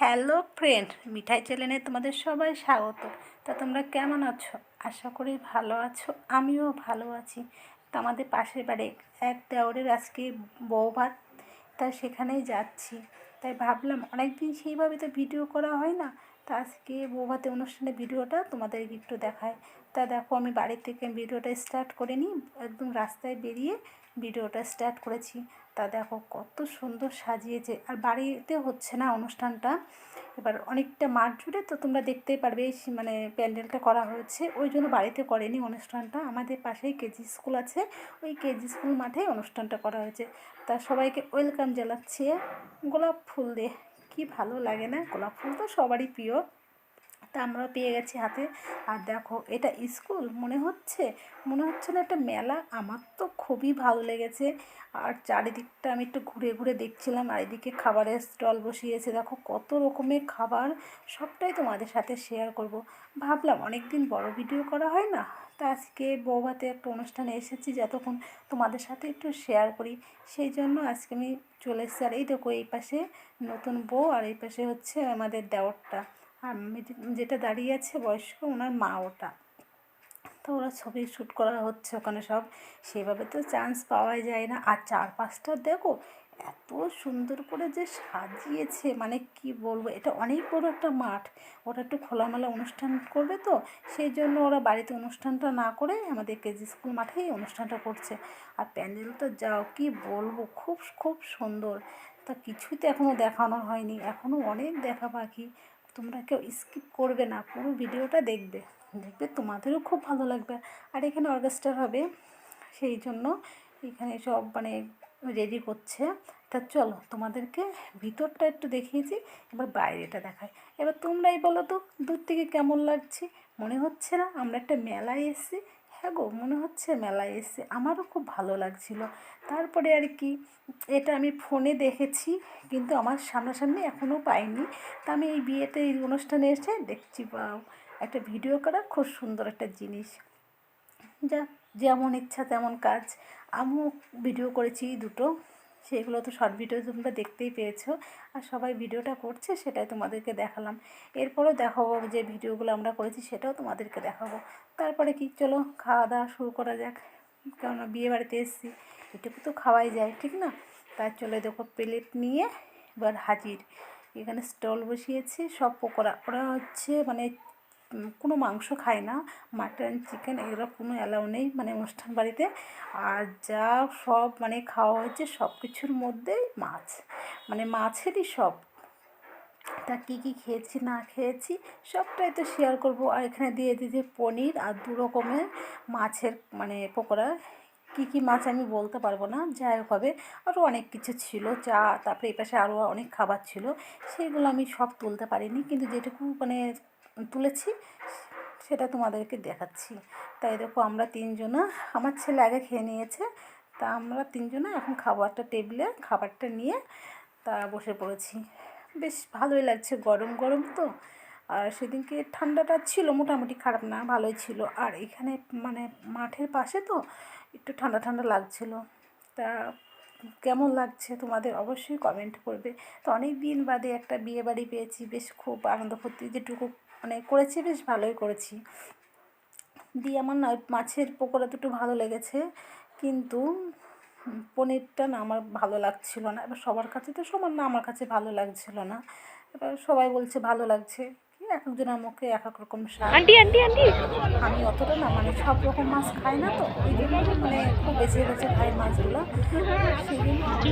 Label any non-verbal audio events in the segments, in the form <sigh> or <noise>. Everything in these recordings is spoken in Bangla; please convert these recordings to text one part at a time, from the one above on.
হ্যালো ফ্রেন্ড, মিঠাই চ্যানেলে তোমাদের সবাই স্বাগত। তা তোমরা কেমন আছো? আশা করি ভালো আছো, আমিও ভালো আছি। তা আমাদের পাশের বাড়ি এক দেওরের আজকে বউ ভাত তা সেখানেই যাচ্ছি। তাই ভাবলাম অনেকদিন সেইভাবে তো ভিডিও করা হয় না, তা আজকে বউ ভাতের অনুষ্ঠানে ভিডিওটা তোমাদের একটু দেখায় তা দেখো, আমি বাড়ি থেকে ভিডিওটা স্টার্ট করে নিই, একদম রাস্তায় বেরিয়ে ভিডিওটা স্টার্ট করেছি। তা দেখো, কত সুন্দর সাজিয়েছে। আর বাড়িতে হচ্ছে না অনুষ্ঠানটা, এবার অনেকটা মাঠ জুড়ে তো তোমরা দেখতেই পারবে মানে প্যান্ডেলটা করা হয়েছে। ওই জন্য বাড়িতে করেনি অনুষ্ঠানটা। আমাদের পাশেই কেজি স্কুল আছে, ওই কেজি স্কুল মাঠেই অনুষ্ঠানটা করা হয়েছে। তা সবাইকে ওয়েলকাম জানাচ্ছি। গোলাপ ফুল দিয়ে কি ভালো লাগে না? গোলাপ ফুল তো সবারই প্রিয়। তা আমরা পেয়ে গেছি হাতে। আর দেখো, এটা স্কুল? মনে হচ্ছে? মনে হচ্ছে না একটা মেলা? আমার তো খুবই ভালো লেগেছে। আর চারিদিকটা আমি একটু ঘুরে ঘুরে দেখছিলাম, আর এদিকে খাবারের স্টল বসিয়েছে। দেখো, কত রকমের খাবার। সবটাই তোমাদের সাথে শেয়ার করব। ভাবলাম অনেক দিন বড় ভিডিও করা হয় না। তা আজকে বৌভাতে একটা অনুষ্ঠানে এসেছি, যতক্ষণ তোমাদের সাথে একটু শেয়ার করি। সেই জন্য আজকে আমি চলে এসেছি। আর এই দেখো, এই পাশে নতুন বউ, আর এই পাশে হচ্ছে আমাদের যে- যেটা দাঁড়িয়ে আছে বয়স্ক, ওনার মা ওটা। তো ওরা ছবি শ্যুট করা হচ্ছে ওখানে সব। সেভাবে তো চান্স পাওয়াই যায় না। আর চারপাশটা দেখো, এত সুন্দর করে যে সাজিয়েছে মানে কি বলব, এটা অনেক বড় একটা মাঠ। ওরা একটু খোলামেলা অনুষ্ঠান করবে তো, সেই জন্য ওরা বাড়িতে অনুষ্ঠানটা না করে আমাদের কেজি স্কুল মাঠেই অনুষ্ঠানটা করছে। আর প্যান্ডেলটা, যাও কি বলব, খুব খুব সুন্দর। তা কিছুই তো এখনও দেখানো হয়নি। এখনও অনেক দেখা বাকি। তোমরা কেউ স্কিপ করবে না, পুরো ভিডিওটা দেখবে। দেখবে তোমাদেরও খুব ভালো লাগবে। আর এখানে অর্কেস্ট্রা হবে, সেই জন্য এখানে সব মানে রেডি করছে। তা চলো, তোমাদেরকে ভিতরটা একটু দেখিয়েছি এবার বাইরেটা দেখায় এবার তোমরাই বলো তো, দূর থেকে কেমন লাগছে? মনে হচ্ছে না, আমরা একটা মেলায় এসেছি হ্যাঁ গো মনে হচ্ছে মেলায় এসে আমারও খুব ভালো লাগছিল। তারপরে আর কি, এটা আমি ফোনে দেখেছি, কিন্তু আমার সামনাসামনি এখনও পাইনি। তা আমি এই বিয়েতে, এই অনুষ্ঠানে এসে দেখছি বা একটা ভিডিও করা খুব সুন্দর একটা জিনিস। যা, যেমন ইচ্ছা তেমন কাজ। আমিও ভিডিও করেছি দুটো, সেগুলো তো শর্ট ভিডিও তোমরা দেখতেই পেয়েছ। আর সবাই ভিডিওটা করছে, সেটাই তোমাদেরকে দেখালাম। এরপরেও দেখাবো যে ভিডিওগুলো আমরা করেছি, সেটাও তোমাদেরকে দেখাবো। তারপরে কি, চলো খাওয়া দাওয়া শুরু করা যাক। কেননা বিয়ে বাড়িতে এসেছি, এটুকু তো খাওয়াই যায়, ঠিক না? তার চলে দেখো প্লেট নিয়ে এবার হাজির। এখানে স্টল বসিয়েছি, সব পকোড়া। ওরা হচ্ছে মানে কোনো মাংস খায় না। মাটন, চিকেন এগুলো কোনো অ্যালাউ নেই মানে অনুষ্ঠান বাড়িতে। আর যা সব মানে খাওয়া হয়েছে সব কিছুর মধ্যেই মাছ। মানে মাছেরই সব। তা কী কী খেয়েছি, না খেয়েছি, সবটাই তো শেয়ার করব। আর এখানে দিয়ে দিয়েছি পনির আর দু রকমের মাছের মানে পকোড়া। কী কী মাছ আমি বলতে পারব না, যাই হোক হবে। আরও অনেক কিছু ছিল, চা, তারপরে এই পাশে আরও অনেক খাবার ছিল। সেগুলো আমি সব তুলতে পারিনি, কিন্তু যেটুকু মানে তুলেছি, সেটা তোমাদেরকে দেখাচ্ছি। তাই দেখো আমরা তিনজনা, আমার ছেলে আগে খেয়ে নিয়েছে, তা আমরা তিনজনা এখন খাবারটা টেবিলে, খাবারটা নিয়ে, তা বসে পড়েছি। বেশ ভালোই লাগছে গরম গরম তো। আর সেদিনকে ঠান্ডাটা ছিল, মোটামুটি খারাপ না, ভালোই ছিল। আর এখানে মানে মাঠের পাশে তো একটু ঠান্ডা ঠান্ডা লাগছিল। তা কেমন লাগছে তোমাদের অবশ্যই কমেন্ট করবে। তো অনেক দিন বাদে একটা বিয়ে বাড়ি পেয়েছি, বেশ খুব আনন্দ ফুর্তি, যেটুকু মানে করেছি বেশ ভালোই করেছি। দিয়ে আমার না মাছের পকোড়া দুটো ভালো লেগেছে। কিন্তু পনিরটা না আমার ভালো লাগছিল না। এবার সবার কাছে তো সমান না আমার কাছে ভালো লাগছিল না। এবার সবাই বলছে ভালো লাগছে। কি এক একজনের মুখে এক এক রকম স্বাদ আন্টি আন্টি আন্টি। আমি অতটা না মানে সব রকম মাছ খাই না তো ওই জন্য মানে খুব বেছে বেছে খাই মাছগুলো। সেই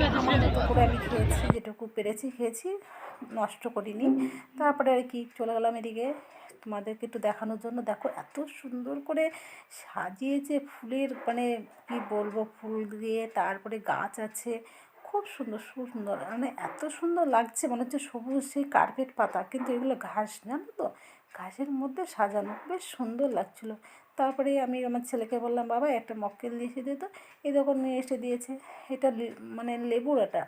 জন্য আমার মতো করে আমি খেয়েছি যেটুকু পেরেছি খেয়েছি নষ্ট করিনি। তারপরে আর কি চলে গেলাম এদিকে। তোমাদেরকে একটু দেখানোর জন্য। দেখো এত সুন্দর করে সাজিয়েছে ফুলের মানে কি বলব, ফুল দিয়ে তারপরে গাছ আছে। খুব সুন্দর সুন্দর। মানে এত সুন্দর লাগছে, মনে হচ্ছে সবুজ সেই কার্পেট পাতা, কিন্তু এগুলো ঘাস, জানো তো? ঘাসের মধ্যে সাজানো, বেশ সুন্দর লাগছিল। তারপরে আমি আমার ছেলেকে বললাম, বাবা, একটা মক্কেল দিয়ে এসে দিত এই দেখো নিয়ে এসে দিয়েছে। এটা মানে লেবুর এটা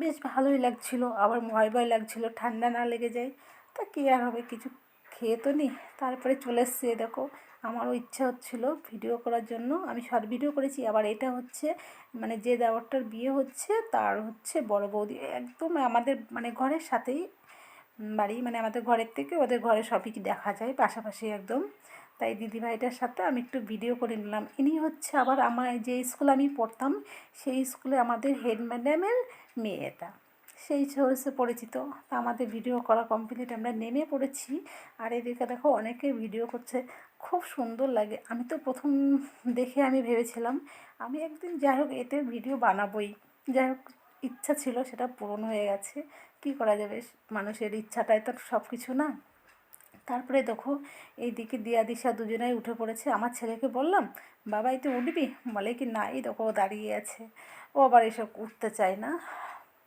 বেশ ভালোই লাগছিল। আবার ভয় ভয় লাগছিল, ঠান্ডা না লেগে যায়। তা কী আর হবে, কিছু খেয়ে তো নি। তারপরে চলে এসছে দেখো, আমারও ইচ্ছা হচ্ছিল ভিডিও করার জন্য। আমি শর্ট ভিডিও করেছি, আবার এটা হচ্ছে মানে যে দেওয়ারটার বিয়ে হচ্ছে, তার হচ্ছে বড় বৌদি। একদম আমাদের মানে ঘরের সাথেই বাড়ি মানে আমাদের ঘরের থেকে ওদের ঘরে সবই দেখা যায়, পাশাপাশি একদম। তাই দিদিভাইটার সাথে আমি একটু ভিডিও করে নিলাম। ইনি হচ্ছে আবার আমার, যে স্কুলে আমি পড়তাম, সেই স্কুলে আমাদের হেড ম্যাডামের মেয়ে এটা। সেই হচ্ছে পরিচিত। তা আমাদের ভিডিও করা কমপ্লিট আমরা নেমে পড়েছি। আর এদিকে দেখো, অনেকে ভিডিও করছে। খুব সুন্দর লাগে। আমি তো প্রথম দেখে আমি ভেবেছিলাম, আমি একদিন যাই হোক এতে ভিডিও বানাবোই। যাই হোক, ইচ্ছা ছিল, সেটা পূরণ হয়ে গেছে। কি করা যাবে? মানুষের ইচ্ছাটাই তো সব কিছু না। তারপরে দেখো, এইদিকে দিয়া দিশা দুজনেই উঠে পড়েছে। আমার ছেলেকে বললাম, বাবা তুই উঠবি? বলে কি না এই দেখো দাঁড়িয়ে আছে। ও আবার এসব উঠতে চায় না।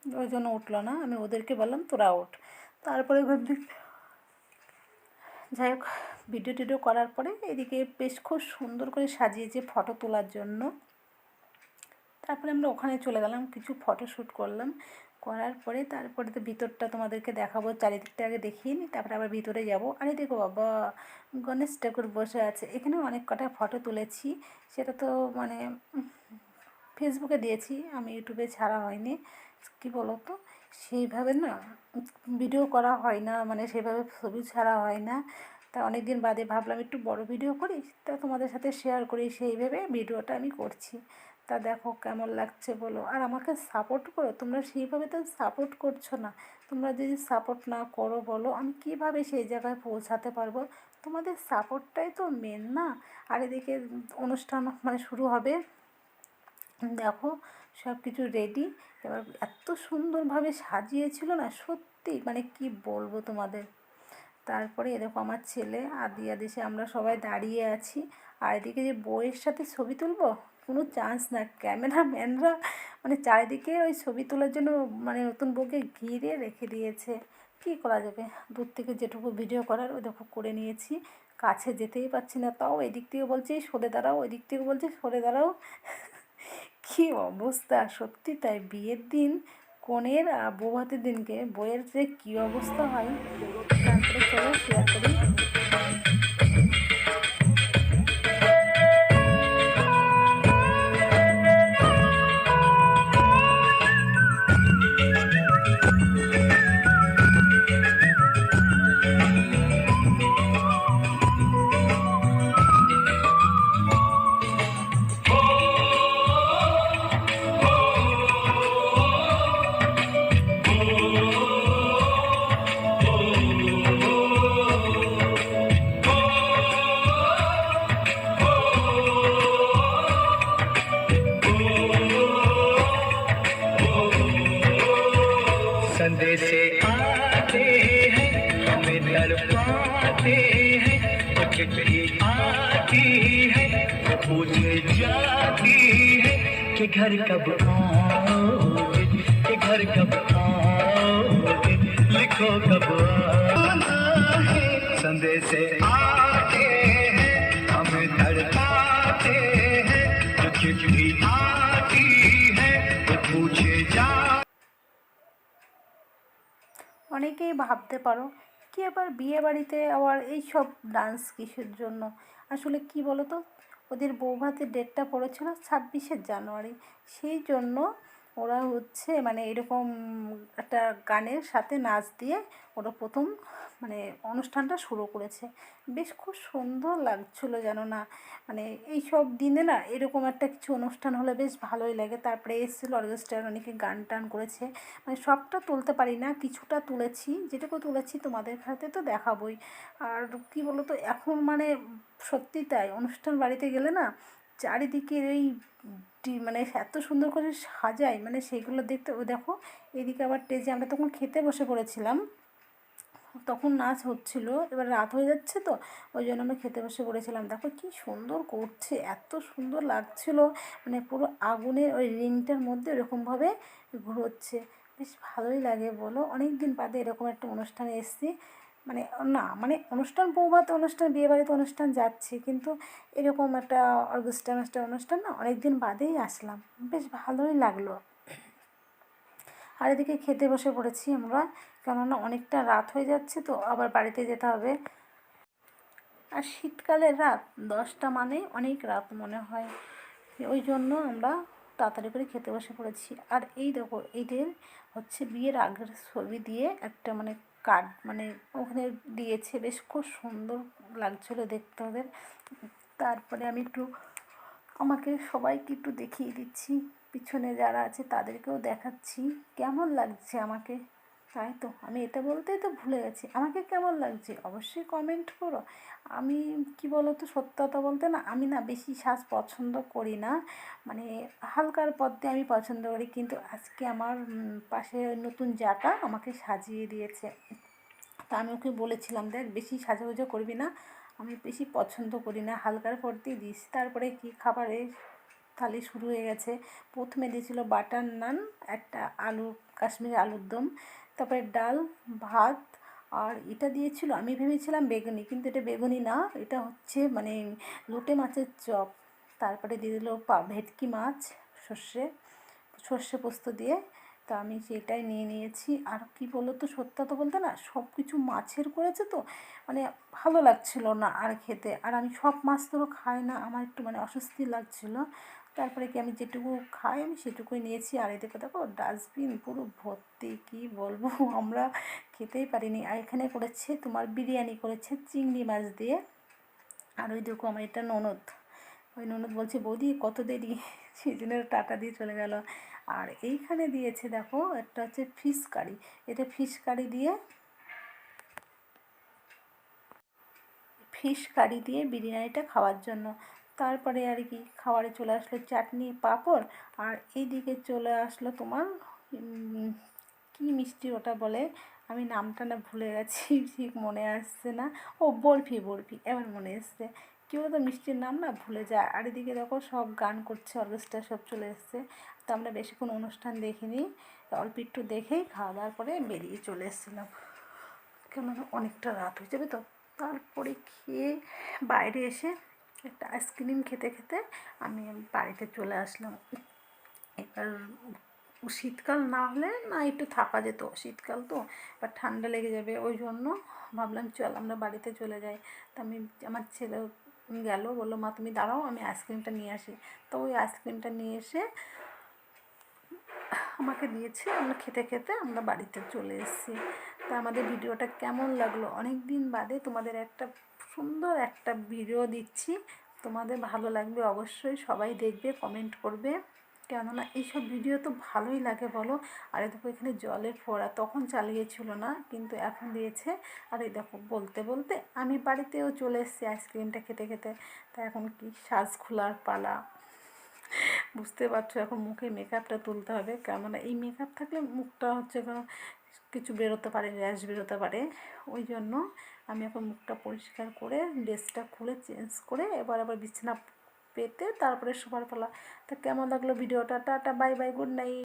ওই জন্য উঠল না। আমি ওদেরকে বললাম, তোরা ওঠ তারপরে ভাবছি যাই হোক ভিডিও টিডিও করার পরে এদিকে বেশ খুব সুন্দর করে সাজিয়েছে ফটো তোলার জন্য। তারপরে আমরা ওখানে চলে গেলাম, কিছু ফটো শ্যুট করলাম। করার পরে তারপরে তো ভিতরটা তোমাদেরকে দেখাবো, চারিদিকটা আগে দেখিয়ে নিই তারপরে আবার ভিতরে যাব। আরে দেখো বাবা, গণেশ ঠাকুর বসে আছে। এখানে অনেক কটা ফটো তুলেছি। সেটা তো মানে ফেসবুকে দিয়েছি, আমি ইউটিউবে ছাড়া হয়নি। কী বলো তো সেইভাবে না, ভিডিও করা হয় না মানে সেভাবে ছবি ছাড়া হয় না। তা অনেক দিন বাদে ভাবলাম একটু বড় ভিডিও করি, তা তোমাদের সাথে শেয়ার করি, সেইভাবে ভিডিওটা আমি করছি। তা দেখো কেমন লাগছে বলো। আর আমাকে সাপোর্ট করো, তোমরা সেইভাবে তো সাপোর্ট করছ না। তোমরা যদি সাপোর্ট না করো বলো, আমি কীভাবে সেই জায়গায় পৌঁছাতে পারব? তোমাদের সাপোর্টটাই তো মেন না। আর এদিকে অনুষ্ঠান মানে শুরু হবে। দেখো সব কিছু রেডি এবার এত সুন্দরভাবে সাজিয়েছিল না, সত্যি মানে কি বলব তোমাদের? তারপরে এরকম আমার ছেলে আর দিয়া দেশে আমরা সবাই দাঁড়িয়ে আছি। আর এদিকে যে বইয়ের সাথে ছবি তুলবো? কোনো চান্স না। ক্যামেরাম্যানরা মানে চারিদিকে ওই ছবি তোলার জন্য মানে নতুন বউকে ঘিরে রেখে দিয়েছে। কী করা যাবে? দূর থেকে যেটুকু ভিডিও করার, ওই দেখো করে নিয়েছি। কাছে যেতেই পারছি না। তাও এদিক থেকে বলছে সরে দাঁড়াও ওই দিক থেকে বলছে, সরে দাঁড়াও। কী অবস্থা? সত্যি তাই বিয়ের দিন, কনের বৌভাতের দিনকে বইয়ের যে কী অবস্থা হয়, তারপরে চলো শেয়ার করি। घर कब आओगे कि घर कब आओगे लिखो कब आना है संदेश आते हैं हमें तड़पाते हैं तो चिट्ठी आती है तो पूछे जा অনেকেই ভাবতে পারো কি আবার বিয়ে বাড়িতে আবার এই সব ডান্স কিসের জন্য আসলে কি বলো তো ওদের বৌভাতের ডেটটা পড়েছিল ছাব্বিশে জানুয়ারি। সেই জন্য ওরা হচ্ছে মানে এরকম একটা গানের সাথে নাচ দিয়ে ওরা প্রথম মানে অনুষ্ঠানটা শুরু করেছে। বেশ খুব সুন্দর লাগছিল যেন না মানে এই সব দিনে না এরকম একটা কিছু অনুষ্ঠান হলে বেশ ভালোই লাগে। তারপরে এসেছিল অর্কেস্ট্রার অনেকে গান টান করেছে। মানে সবটা তুলতে পারি না, কিছুটা তুলেছি, যেটুকু তুলেছি তোমাদের হাতে তো দেখাবই। আর কি বলো তো এখন মানে সত্যি তাই, অনুষ্ঠান বাড়িতে গেলে না চারিদিকে এই মানে এত সুন্দর করে সাজায় মানে সেইগুলো দেখতে, ও দেখো, এদিকে আবার টেজে, আমরা তখন খেতে বসে পড়েছিলাম। তখন নাচ হচ্ছিল, এবার রাত হয়ে যাচ্ছে তো, ওই জন্য আমরা খেতে বসে পড়েছিলাম। দেখো কি সুন্দর করছে, এত সুন্দর লাগছিল মানে পুরো আগুনের ওই রিংটার মধ্যে এরকমভাবে ঘুরোচ্ছে। বেশ ভালোই লাগে বলো। অনেক দিন বাদে এরকম একটা অনুষ্ঠানে এসেছি। মানে না মানে অনুষ্ঠান বৌভাত অনুষ্ঠান, বিয়েবাড়িতে অনুষ্ঠান যাচ্ছি, কিন্তু এরকম একটা অর্কেস্ট্রা অনুষ্ঠান অনুষ্ঠান না অনেক দিন বাদেই আসলাম। বেশ ভালোই লাগল। আর এদিকে খেতে বসে পড়েছি আমরা, কেননা অনেকটা রাত হয়ে যাচ্ছে, তো আবার বাড়িতে যেতে হবে। আর শীতকালের রাত, দশটা মানে অনেক রাত মনে হয়। ওই জন্য আমরা তাড়াতাড়ি করে খেতে বসে পড়েছি। আর এই দেখো, এদের হচ্ছে বিয়ের আগের ছবি দিয়ে একটা মানে কার্ড মানে ওখানে দিয়েছে, বেশ খুব সুন্দর লাগছিল দেখতে ওদের। তারপরে আমি একটু আমাকে সবাইকে একটু দেখিয়ে দিচ্ছি। পিছনে যারা আছে তাদেরকেও দেখাচ্ছি। কেমন লাগছে আমাকে? তাই তো, আমি এটা বলতেই তো ভুলে গেছি। আমাকে কেমন লাগছে? অবশ্যই কমেন্ট করো। আমি কি বলো তো সত্যতা বলতে না, আমি না বেশি সাজ পছন্দ করি না। মানে হালকার পথে আমি পছন্দ করি, কিন্তু আজকে আমার পাশে নতুন জাটা আমাকে সাজিয়ে দিয়েছে। তা আমি ওকে বলেছিলাম, দেখ, বেশি সাজাগুজা করবি না, আমি বেশি পছন্দ করি না, হালকার পরতেই দিস। তারপরে কি খাবারে থালি শুরু হয়ে গেছে। প্রথমে দিয়েছিল বাটার নান, একটা আলু, কাশ্মীরি আলুর দম। তারপরে ডাল, ভাত আর এটা দিয়েছিল, আমি ভেবেছিলাম বেগুনি, কিন্তু এটা বেগুনি না, এটা হচ্ছে মানে লোটে মাছের চপ। তারপরে দিয়ে দিল পা, ভেটকি মাছ, সর্ষে সর্ষে পোস্ত দিয়ে। তা আমি সেটাই নিয়ে নিয়েছি। আর কি বলো তো সত্যি তো বলতে না সব কিছু মাছের করেছে তো মানে ভালো লাগছিল না আর খেতে। আর আমি সব মাছ তো খাই না, আমার একটু মানে অস্বস্তি লাগছিল। তারপরে কি আমি যেটুকু খাই আমি সেটুকুই নিয়েছি। আর এদিকে দেখো, ডাস্টবিন পুরো ভর্তি, কি বলব, <laughs> আমরা খেতেই পারিনি। আর এখানে করেছে তোমার বিরিয়ানি, করেছে চিংড়ি মাছ দিয়ে। আর ওই দেখো আমার এটা ননদ। ওই ননদ বলছে, বৌদি, কত দেরি? <laughs> সেই জন্য টাটা দিয়ে চলে গেল। আর এইখানে দিয়েছে দেখো, একটা হচ্ছে ফিশ কারি। এটা ফিশ কারি দিয়ে, ফিশ কারি দিয়ে বিরিয়ানিটা খাওয়ার জন্য। তারপরে আর কি, খাবারে চলে আসলো চাটনি, পাঁপড়, আর এইদিকে চলে আসলো তোমার কী মিষ্টি ওটা বলে? আমি নামটা না ভুলে গেছি, <laughs> ঠিক মনে আসছে না। ও, বরফি বরফি, এবার মনে এসছে। কী বলতো মিষ্টির নাম না ভুলে যায়। আর এদিকে দেখো সব গান করছে অর্কেস্ট্রা সব চলে এসছে। তো আমরা বেশিক্ষণ অনুষ্ঠান দেখিনি অল্প একটু দেখেই খাওয়া দাওয়ার পরে বেরিয়ে চলে এসেছিলাম। কেন অনেকটা রাত হয়ে যাবে তো। তারপরে খেয়ে বাইরে এসে একটা আইসক্রিম খেতে খেতে আমি বাড়িতে চলে আসলাম। এবার শীতকাল না হলে না একটু থাকা যেত, শীতকাল তো, এবার ঠান্ডা লেগে যাবে। ওই জন্য ভাবলাম চল আমরা বাড়িতে চলে যাই। তা আমি, আমার ছেলে গেল, বলল, মা, তুমি দাঁড়াও, আমি আইসক্রিমটা নিয়ে আসি। তো ওই আইসক্রিমটা নিয়ে এসে আমাকে দিয়েছে, আমরা খেতে খেতে আমরা বাড়িতে চলে এসেছি। তা আমাদের ভিডিওটা কেমন লাগল? অনেক দিন বাদে তোমাদের একটা সুন্দর একটা ভিডিও দিচ্ছি। তোমাদের ভালো লাগবে অবশ্যই, সবাই দেখবে কমেন্ট করবে। কেননা এইসব ভিডিও তো ভালোই লাগে বলো। আর এই দেখো এখানে জলের ফোড়া তখন চালিয়েছিল না, কিন্তু এখন দিয়েছে। আর এই দেখো বলতে বলতে আমি বাড়িতেও চলে এসেছি আইসক্রিমটা খেতে খেতে। তা এখন কি সাজ খোলার পালা। বুঝতে পারছ এখন মুখে মেকআপটা তুলতে হবে। কেননা এই মেকআপ থাকলে মুখটা হচ্ছে কোনো কিছু বেরোতে পারে র্যাশ বেরোতে পারে। ওই জন্য আমি এখন মুখটা পরিষ্কার করে ড্রেসটা খুলে চেঞ্জ করে এবার আবার বিছানা পেতে তারপরে শোবার পালা। তা কেমন লাগল ভিডিওটা? Tata bye bye good night